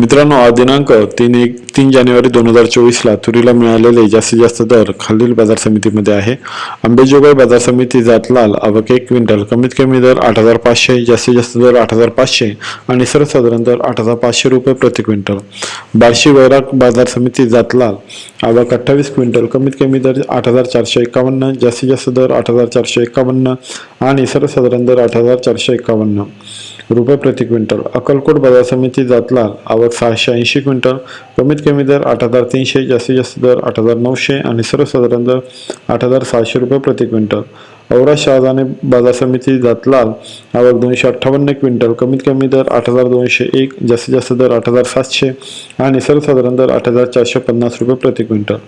मित्रांनो आज दिनांक तीन एक तीन जानेवारी दोन हजार चोवीसला तुरीला मिळालेले जास्तीत जास्त दर खालील बाजार समितीमध्ये आहे. अंबेजोगाई बाजार समिती जातलाल आवक एक क्विंटल कमीत कमी दर आठ हजार पाचशे जास्तीत जास्त दर आठ हजार पाचशे आणि सर्वसाधारण दर आठ हजार पाचशे रुपये प्रति क्विंटल. बार्शी वैराग बाजार समिती जातलाल आवक अठ्ठावीस क्विंटल कमीत कमी दर आठ हजार चारशे एकावन्न जास्तीत जास्त दर आठ हजार चारशे एकावन्न आणि सर्वसाधारण दर आठ हजार चारशे एकावन्न. रुपये प्रति क्विंटल. अक्कलकोट बाजार समिती जातलाल आवक सहाशे ऐंशी क्विंटल. कमीत कमी दर आठ हजार तीनशे जास्तीत जास्त दर आठ हजार नऊशे आणि सर्वसाधारण दर आठ हजार सहाशे रुपये प्रति क्विंटल. औरा शहाजाने बाजार समिती जातलाल आवक दोनशे अठ्ठावन्न क्विंटल कमीत कमी दर आठ हजार दोनशे एक जास्तीत जास्त दर आठ हजार सातशे आणि सर्वसाधारण दर आठ हजार चारशे पन्नास रुपये प्रति क्विंटल.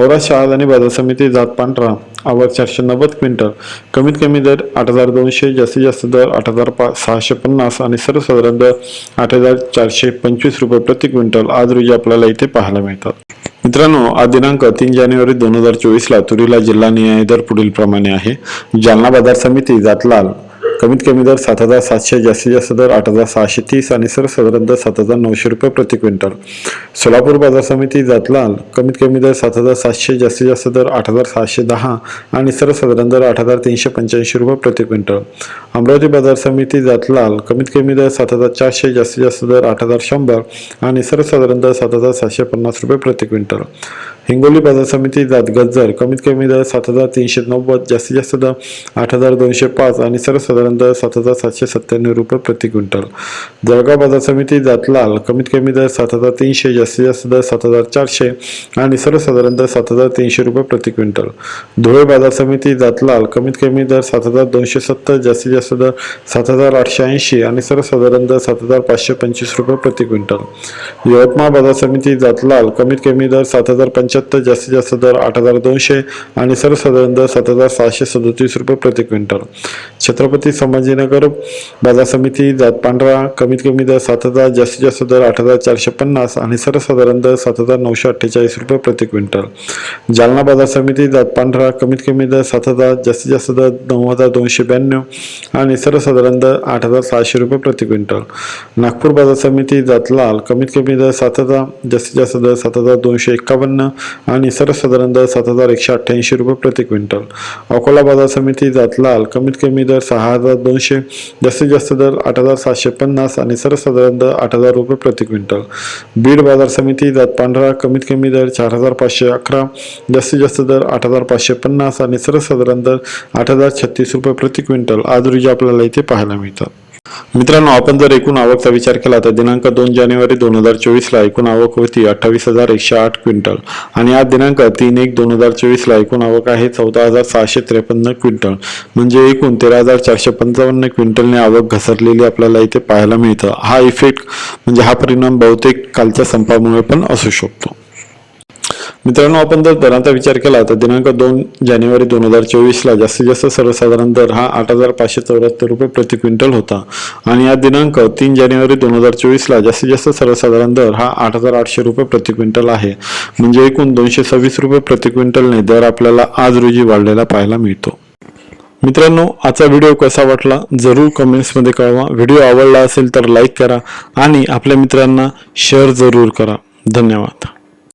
औरा शहाजाने बाजार समिती जात पांढरा. आवक चारशे नव्वद क्विंटल कमीत कमी दर आठ हजार दोनशे जास्तीत जास्त दर आठ हजार पा सहाशे पन्नास आणि सर्वसाधारण दर आठ हजार चारशे पंचवीस रुपये प्रति क्विंटल आज रोजी आपल्याला इथे पाहायला मिळतात. मित्रांनो आज दिनांक तीन जानेवारी दोन हजार चोवीसला तुरीला जिल्हा न्याय दर पुढील प्रमाणे आहे. जालना बाजार समिती जातलाल. कमीत कमी दर सात हजार सातशे जास्तीत जास्त दर आठ हजार सहाशे तीस आणि सर्वसाधारण दर सात हजार नऊशे रुपये प्रति क्विंटल. सोलापूर बाजार समिती जातलाल कमीत कमी दर सात हजार सातशे जास्तीत जास्त दर आठ हजार सहाशे दहा आणि सर्वसाधारण दर आठ हजार तीनशे पंच्याऐंशी रुपये प्रति क्विंटल. अमरावती बाजार समिती जातलाल कमीत कमी दर सात हजार चारशे जास्तीत जास्त दर आठ हजार शंभर आणि सर्वसाधारण दर सात हजार सातशे पन्नास रुपये प्रति क्विंटल. हिंगोली बाजार समिती जात गज्जर कमीत कमी दर सात हजार तीनशे नव्वद जास्तीत जास्त दर आठ हजार दोनशे पाच आणि सर्वसाधारण दर सात हजार सातशे सत्त्याण्णव रुपये प्रति क्विंटल. जळगाव बाजार समिती जात लाल कमीत कमी दर सात हजार तीनशे जास्तीत जास्त दर सात हजार चारशे आणि सर्वसाधारण दर सात हजार तीनशे रुपये प्रति क्विंटल. धुळे बाजार समिती जात लाल कमीत कमी दर सात हजार दोनशे सत्तर जास्तीत जास्त दर सात हजार आठशे ऐंशी आणि सर्वसाधारण दर सात हजार पाचशे पंचवीस रुपये प्रति क्विंटल. यवतमाळ बाजार समिती जात लाल कमीत कमी दर सात हजार पंच्याहत्तर जास्तीत जास्त दर आठ हजार दोनशे आणि सर्वसाधारण दर सात हजार सहाशे सदोतीस रुपये प्रति क्विंटल. छत्रपती संभाजीनगर बाजार समिती जात पांढरा कमीत कमी दर सात हजार जास्तीत जास्त दर आठ हजार चारशे पन्नास आणि सर्वसाधारण दर सात हजार नऊशे अठ्ठेचाळीस रुपये प्रति क्विंटल. जालना बाजार समिती जात पांढरा कमीत कमी दर सात हजार जास्तीत जास्त दर नऊ हजार दोनशे ब्याण्णव आणि सर्वसाधारण दर आठ हजार सहाशे रुपये प्रति क्विंटल. नागपूर बाजार समिती जात लाल कमीत कमी दर सात हजार जास्तीत जास्त दर सात हजार दोनशे एकावन्न आणि सर्वसाधारण दर सात हजार एकशे अठ्ठ्याऐंशी रुपये प्रति क्विंटल. अकोला बाजार समिती जात लाल. कमीत कमी दर सहा हजार दोनशे जास्तीत जास्त दर आठ हजार सातशे पन्नास आणि सर्वसाधारण दर आठ हजार रुपये प्रति क्विंटल. बीड बाजार समिती जात पांढरा. कमीत कमी दर चार हजार पाचशे अकरा जास्तीत जास्त दर आठ हजार पाचशे पन्नास आणि सर्वसाधारण दर आठ हजार छत्तीस रुपये प्रति क्विंटल. आज रोजी आपल्याला इथे पाहायला मिळतात. मित्रांनो आपण जर एकूण आवकचा विचार केला तर दिनांक दोन जानेवारी दोन हजार चोवीसला एकूण आवक होती अठ्ठावीस हजार एकशे आठ क्विंटल आणि आज दिनांक तीन एक दोन हजार चोवीसला एकूण आवक आहे चौदा हजार सहाशे त्रेपन्न क्विंटल. म्हणजे एकूण तेरा हजार चारशे पंचावन्न क्विंटलने आवक घसरलेली आपल्याला इथे पाहायला मिळतं. हा इफेक्ट म्हणजे हा परिणाम बहुतेक कालच्या संपामुळे पण असू शकतो. मित्रांनो आपण जर दरांचा विचार केला तर दिनांक दोन जानेवारी दोन हजार चोवीसला जास्तीत जास्त सर्वसाधारण दर हा आठ हजार पाचशे चौऱ्याहत्तर रुपये प्रति क्विंटल होता. आणि या दिनांक तीन जानेवारी दोन हजार चोवीसला जास्तीत जास्त सर्वसाधारण दर हा आठ हजार आठशे रुपये प्रति क्विंटल आहे. म्हणजे एकूण दोनशे सव्वीस रुपये प्रति क्विंटलने दर आपल्याला आज रोजी वाढलेला पाहायला मिळतो. मित्रांनो आजचा व्हिडिओ कसा वाटला जरूर कमेंट्समध्ये कळवा. व्हिडिओ आवडला असेल तर लाईक करा आणि आपल्या मित्रांना शेअर जरूर करा. धन्यवाद.